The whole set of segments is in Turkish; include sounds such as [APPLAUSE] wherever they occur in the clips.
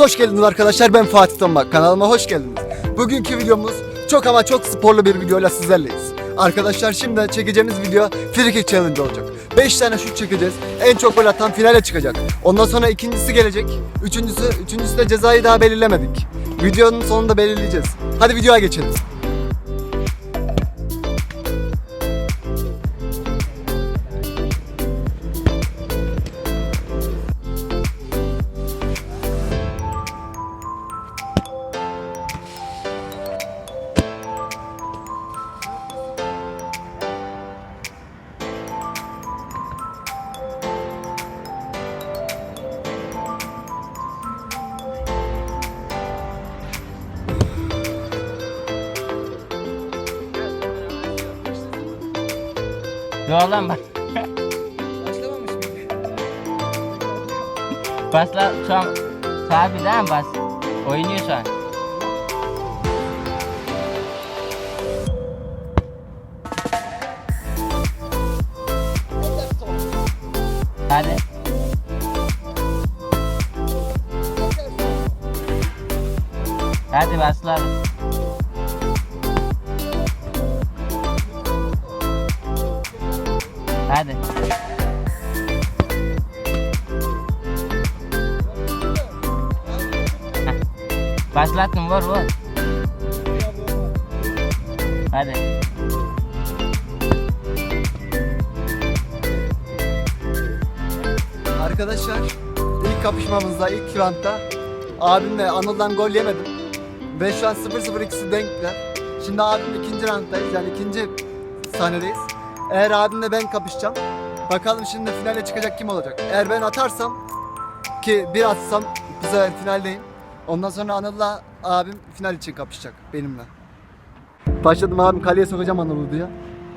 hoş geldiniz arkadaşlar. Ben Fatih Tombak. Kanalıma hoş geldiniz. Bugünkü videomuz çok ama çok sporlu bir videoyla sizlerleyiz. Arkadaşlar şimdi çekeceğimiz video free kick challenge olacak. 5 tane şut çekeceğiz. En çok gol atan finale çıkacak. Ondan sonra ikincisi gelecek. Üçüncüsü, üçüncüsü de cezayı daha belirlemedik. Videonun sonunda belirleyeceğiz. Hadi videoya geçelim. Yo lan bak. Başlamamış Bas lan şu an sahibi değil mi bas? Oynuyor şu an. Hadi. Hadi bas Hadi. Başlattım vur vur. Hadi. Arkadaşlar ilk kapışmamızda ilk roundda abimle Anıl'dan gol yemedim. Ve şu an 0-0 ikisi denkler. Şimdi abim ikinci rounddayız yani ikinci sahnedeyiz. Eğer abimle ben kapışacağım. Bakalım şimdi finale çıkacak kim olacak. Eğer ben atarsam ki bir atsam bu sefer finaldeyim. Ondan sonra Anıl'la abim final için kapışacak benimle. Başladım abim kaleye sokacağım Anıl'ı diye.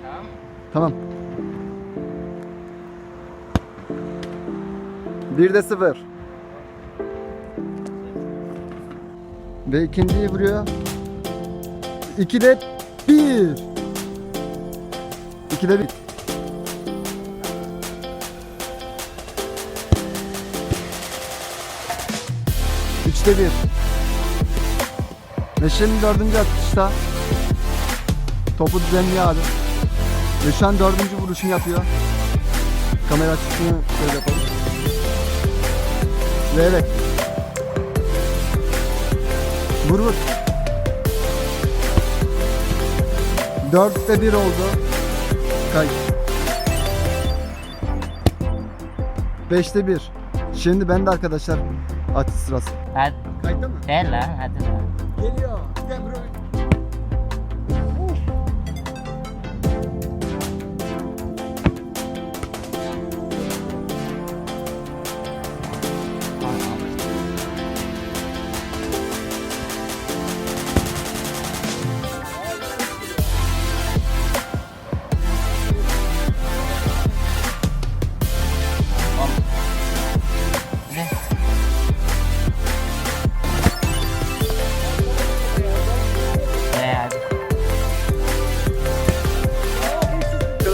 Tamam. Tamam. 1'de 0. Ve ikinciyi vuruyor. 2'de 1. 2'de 1. Üçte bir. Neşe'nin dördüncü atışta topu düzenliyor abi. An dördüncü vuruşunu yapıyor. Kamera açısını şöyle yapalım. Ve evet. Vur vur. Dörtte bir oldu. Kay. Beşte bir. Şimdi ben de arkadaşlar atış sırası. Hadi. Kayıtta mı? Gel lan hadi lan. Geliyor. De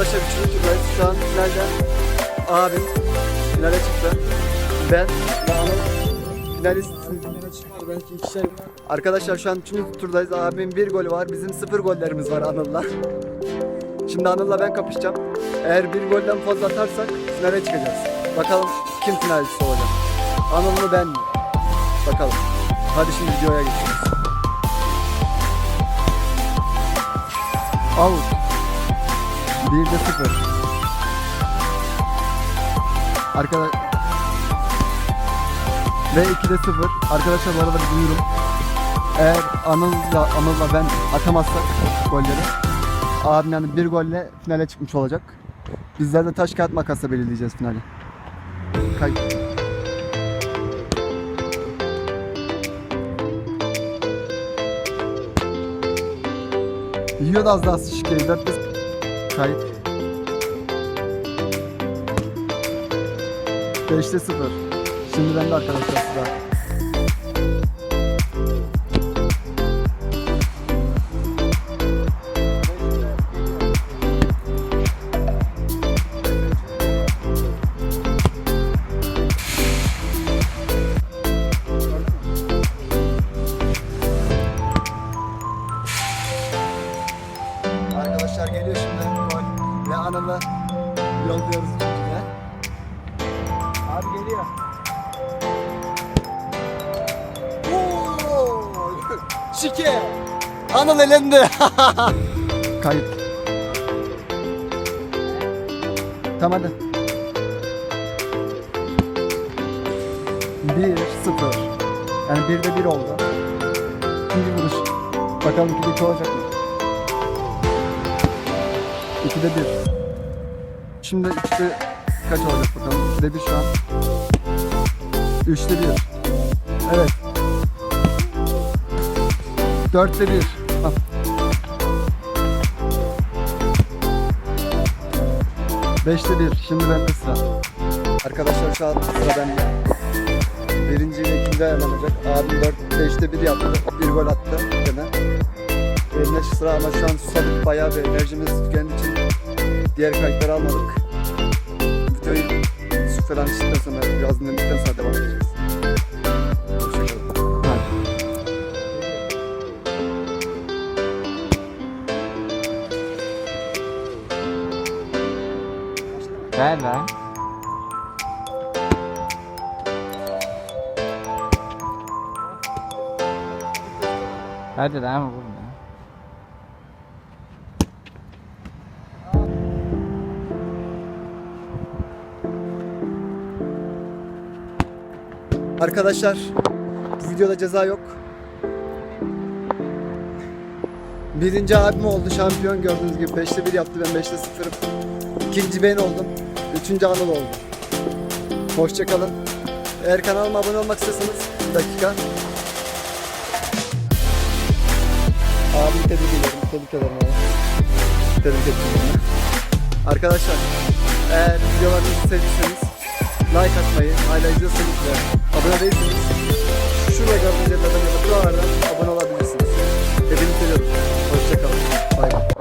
Arkadaşlar üçüncü turdayız. Şu an finalde abim finale çıktı. Ben ve Anıl finalist. Belki ikişer Arkadaşlar şu an üçüncü turdayız. Abimin bir golü var. Bizim sıfır gollerimiz var Anıl'la. Şimdi Anıl'la ben kapışacağım. Eğer bir golden fazla atarsak finale çıkacağız. Bakalım kim finalist olacak. Anıl mı ben mi? Bakalım. Hadi şimdi videoya geçiyoruz. Out. 1'de 0. Arkadaş ve 2'de 0. Arkadaşlar bu arada duyurum. Eğer Anıl'la, Anıl'la ben atamazsak golleri abim yani bir golle finale çıkmış olacak. Bizler de taş kağıt makasla belirleyeceğiz finali. Kay. Yiyor az daha şikeyi. 4 Kayıt. 5'te 0. Şimdi ben de arkadaşlar sıra. Anıl'ı yolluyoruz çocuğa. Abi geliyor. Oo! [LAUGHS] Şike! Anıl elendi. [LAUGHS] Kayıp. Tamam hadi. 1 0. Yani 1'de 1 oldu. İkinci vuruş. Bakalım 2'de 2 olacak mı? 2'de 1. Şimdi 3'te kaç olacak bakalım? 2'de 1 şu an. 3'te 1. Evet. Dörtte bir. Al. Beşte bir. Şimdi bende sıra. Arkadaşlar şu an sıra bende. Birinci ile ikinci ayarlanacak. Abim dört, beşte bir yaptı. Bir gol attı gene. Eline sıra ama şu an susadık. Bayağı bir enerjimiz tükendiği için diğer kayıtları almadık. Videoyu su falan içtikten sonra biraz dinlendikten sonra devam edeceğiz. Ver lan. Hadi lan vur Arkadaşlar bu videoda ceza yok. Birinci abim oldu şampiyon gördüğünüz gibi 5'te 1 yaptı ben 5'te 0'ım. İkinci ben oldum. Üçüncü Anıl oldu. Hoşçakalın. Eğer kanalıma abone olmak istiyorsanız bir dakika. Abimi tebrik ederim. Tebrik ederim abi. Tebrik onu. Arkadaşlar eğer videolarımızı sevdiyseniz like atmayı, hala izliyorsanız ve abone değilseniz şuraya gördüğünüz yerlerden ya da buralardan abone